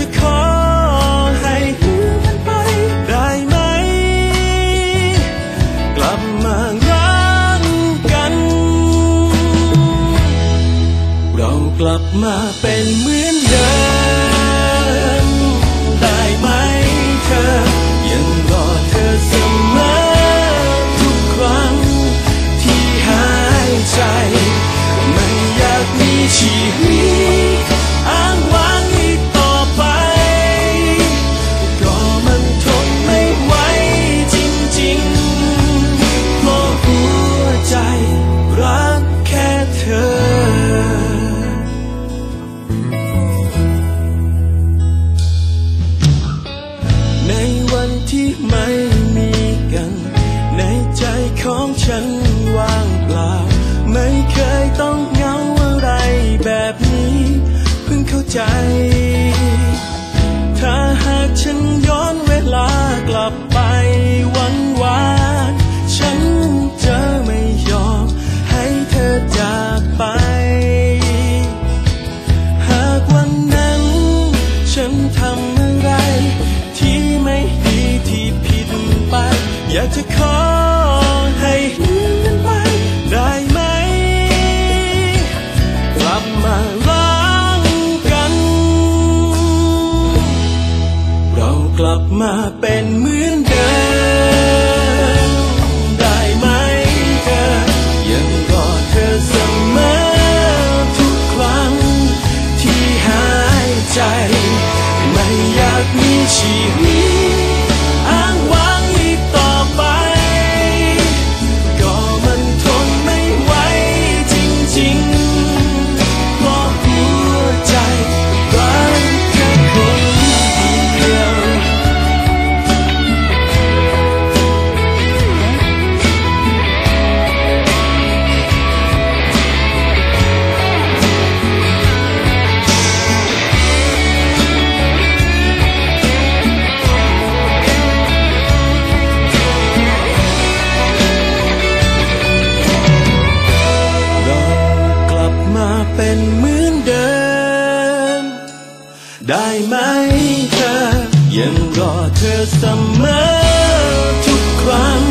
จะขอให้ลืมมันไปได้ไหม กลับมารักกัน เรากลับมาเป็นเหมือน ฉันว่างเปล่า ไม่เคยต้องเหงาอะไรแบบนี้ เพิ่งเข้าใจ ลับมาเป็นเหมือนเดิม ได้ไหมเธอ ยังรอเธอเสมอทุกครั้ง